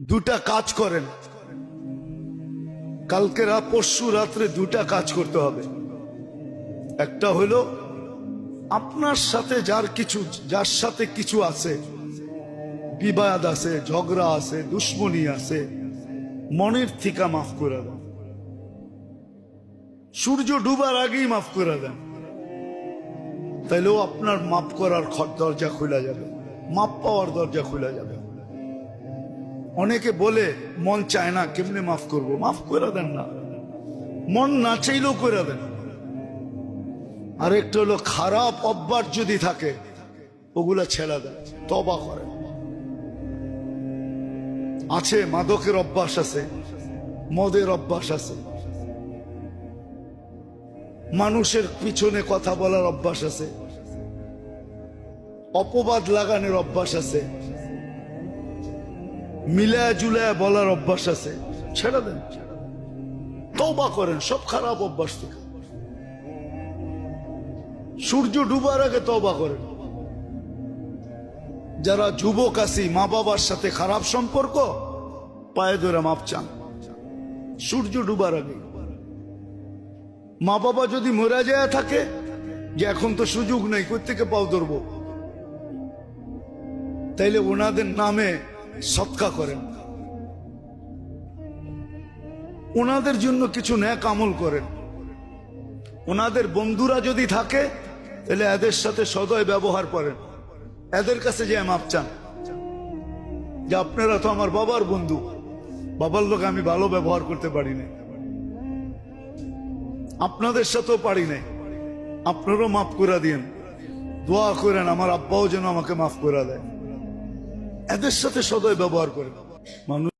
দুটা কাজ করেন। কালকে পরশু রাত্রে দুটা কাজ করতে হবে। একটা হলো, আপনার সাথে যার কিছু, যার সাথে কিছু আছে, বিবাদ আছে, ঝগড়া আছে, দুশ্মনী আছে, মনের থিকা মাফ করে দেন। সূর্য ডুবার আগেই মাফ করে দেন। তাইলেও আপনার মাফ করার দরজা খোলা যাবে। মাপ পাওয়ার দরজা খোলা যাবে। অনেকে বলে, মন চায় না, কেমনে মাফ করব? মাফ করে দেন না। মন না চাইলেও করে দেন। আর একটা হলো, খারাপ অভ্যাস যদি থাকে, ওগুলা ছেড়ে দেন তবা করেন। আছে, মাদকের অভ্যাস আছে, মদের অভ্যাস আছে। মানুষের পিছনে কথা বলার অভ্যাস আছে। অপবাদ লাগানোর অভ্যাস আছে। মিলায়া জুলায়া বলার অভ্যাস আছে। ছেড়ে দেন। তওবা করেন, সব খারাপ অভ্যাস থেকে সূর্য ডুবার আগে তওবা করেন। যারা যুবক আছি, মা বাবার সাথে খারাপ সম্পর্ক, পায়ে ধরে মাপ চান। সূর্য ডুবার আগে। মা বাবা যদি মরা যায় থাকে, যে এখন তো সুযোগ নেই কোথেকে পাও ধরবো? তাইলে ওনাদের নামে সৎকা করেন। ওনাদের জন্য কিছু ন্যাক আমল করেন। ওনাদের বন্ধুরা যদি থাকে, তাহলে এদের সাথে সদয় ব্যবহার করেন। এদের কাছে যে মাপ চান। যে আপনারা তো আমার বাবার বন্ধু। বাবার লোক আমি ভালো ব্যবহার করতে পারি না আপনাদের সাথেও পারি নাই। আপনারও মাফ করে দিন দোয়া করেন, আমার আব্বাও যেন আমাকে মাফ করে দেয়। এদের সাথে সদয় ব্যবহার করেন মানুষ